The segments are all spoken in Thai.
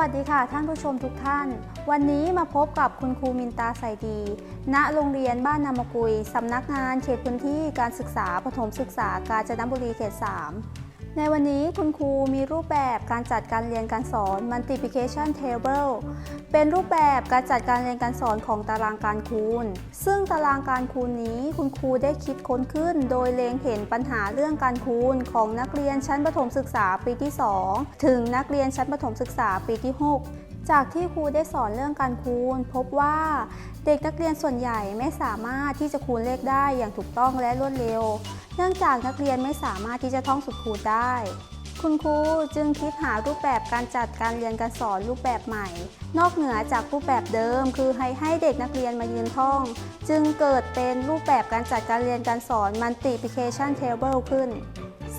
วัสดีค่ะท่านผู้ชมทุกท่าน วันนี้มาพบกับคุณครูมินตาใสดี ณโรงเรียนบ้านนามกุยสำนักงานเขตพื้นที่การศึกษาปฐมศึกษากาญจนบุรีเขต 3 ในวันนี้คุณครูมีรูปแบบการจัดการเรียนการสอน multiplication table เป็นรูปแบบการจัดการเรียนการสอนของตารางการคูณ ซึ่งตารางการคูณนี้คุณครูได้คิดค้นขึ้น โดยเล็งเห็นปัญหาเรื่องการคูณของนักเรียนชั้นประถมศึกษาปีที่ 2 ถึงนักเรียนชั้นประถมศึกษาปีที่ 6 จากที่ครูได้สอนเรื่องการคูณ พบว่าเด็กนักเรียนส่วนใหญ่ไม่สามารถที่จะคูณเลขได้อย่างถูกต้องและรวดเร็ว เนื่องจากนักเรียนไม่สามารถที่จะท่องสุดคูณได้ คุณครูจึงคิดหารูปแบบการจัดการเรียนการสอนรูปแบบใหม่ นอกเหนือจากรูปแบบเดิม คือให้ให้เด็กนักเรียนมายืนท่อง จึงเกิดเป็นรูปแบบการจัดการเรียนการสอน multiplication table ขึ้น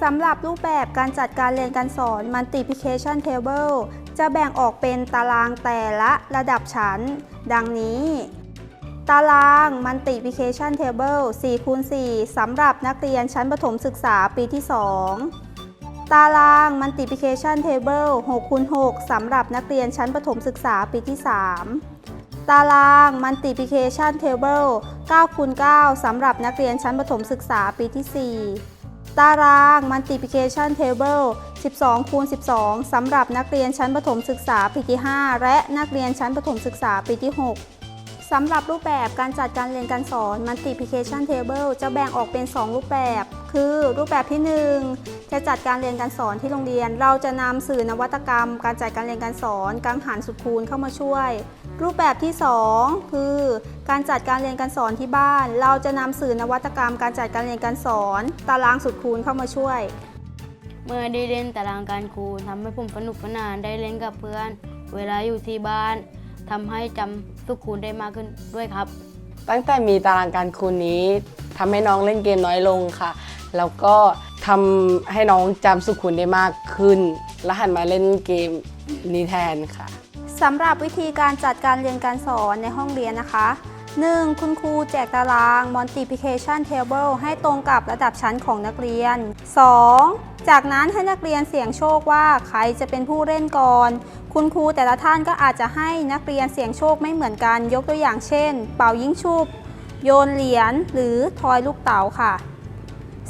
สำหรับรูปแบบการจัดการเรียนการสอน multiplication table จะแบ่งออกเป็นตารางแต่ละระดับชั้น ดังนี้ ตาราง multiplication table 4คูณ4สำหรับนักเรียนชั้นประถมศึกษาปีที่ 2 ตาราง multiplication table 6คูณ6สำหรับนักเรียนชั้นประถมศึกษาปีที่ 3 ตาราง multiplication table 9คูณ9สำหรับนักเรียนชั้นประถมศึกษาปีที่ 4 ตาราง multiplication table 12คูณ12 สำหรับนักเรียนชั้นประถมศึกษาปีที่ 5 และนักเรียนชั้นประถมศึกษาปีที่ 6 สำหรับรูปแบบการจัดการเรียนการสอน multiplication table จะแบ่งออกเป็น 2 รูปแบบ คือรูปแบบที่ 1 จะจัดการเรียนการสอนที่โรงเรียน เราจะนำสื่อนวัตกรรม การจัดการเรียนการสอนกังหันสุดคูณเข้ามาช่วย รูปแบบที่ 2 คือ การจัดการเรียนการสอนที่บ้าน เราจะนำสื่อนวัตกรรม การจัดการเรียนการสอน ตารางสุดคูณเข้ามาช่วย เมื่อได้เล่นตารางการคูณทำให้ผมสนุกสนานได้เล่นกับเพื่อน เวลาอยู่ที่บ้านทำให้จำสุขคูณได้มากขึ้นด้วยครับ ตั้งแต่มีตารางการคูณนี้ทำให้น้องเล่นเกมน้อยลงค่ะ แล้วก็ทำให้น้องจำสุขุนได้มากขึ้น และหันมาเล่นเกมนี้แทนค่ะสำหรับวิธีการจัดการเรียนการสอนในห้องเรียนนะคะ 1. คุณครูแจกตาราง multiplication table ให้ตรงกับระดับชั้นของนักเรียน 2. จากนั้นให้นักเรียนเสี่ยงโชคว่าใครจะเป็นผู้เล่นก่อน คุณครูแต่ละท่านก็อาจจะให้นักเรียนเสี่ยงโชคไม่เหมือนกัน ยกตัวอย่างเช่น เป่ายิงชุบ โยนเหรียญหรือทอยลูกเต๋าค่ะ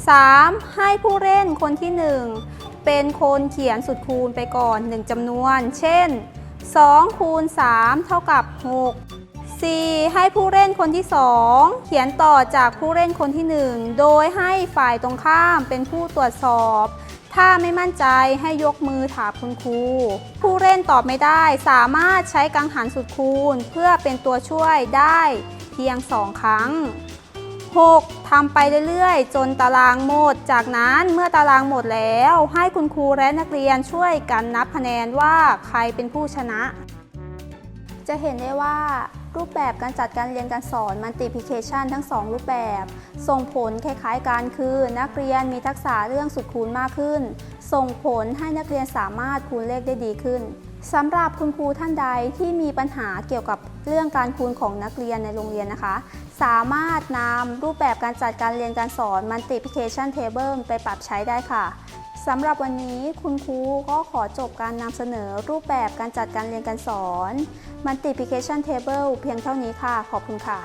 3. ให้ผู้เล่นคนที่ 1 เป็นคนเขียนสุดคูณไปก่อน 1จำนวน เช่น 2 คูณ 3 เท่ากับ 6 4. ให้ผู้เล่นคนที่ 2 เขียนต่อจากผู้เล่นคนที่ 1 โดยให้ฝ่ายตรงข้ามเป็นผู้ตรวจสอบ ถ้าไม่มั่นใจให้ยกมือถามคุณครู ผู้เล่นตอบไม่ได้สามารถใช้กังหันสุดคูณ เพื่อเป็นตัวช่วยได้เพียง 2 ครั้ง 6. ทำไปเรื่อยๆ จนตารางหมด จากนั้นเมื่อตารางหมดแล้ว ให้คุณครูและนักเรียนช่วยกันนับคะแนนว่าใครเป็นผู้ชนะ จะเห็นได้ว่ารูปแบบการจัดการเรียนการสอน multiplication ทั้ง 2 รูปแบบ ส่งผลคล้ายๆกันคือ นักเรียนมีทักษะเรื่องสุดคูณมากขึ้น ส่งผลให้นักเรียนสามารถคูณเลขได้ดีขึ้น สำหรับคุณครูท่านใดที่มีปัญหาเกี่ยวกับเรื่องการคูณของนักเรียนในโรงเรียนนะคะ สามารถนำรูปแบบการจัดการเรียนการสอน multiplication table ไปปรับใช้ได้ค่ะสำหรับวันนี้คุณครูก็ขอจบการนำเสนอรูปแบบการจัดการเรียนการสอน multiplication table เพียงเท่านี้ค่ะ ขอบคุณค่ะ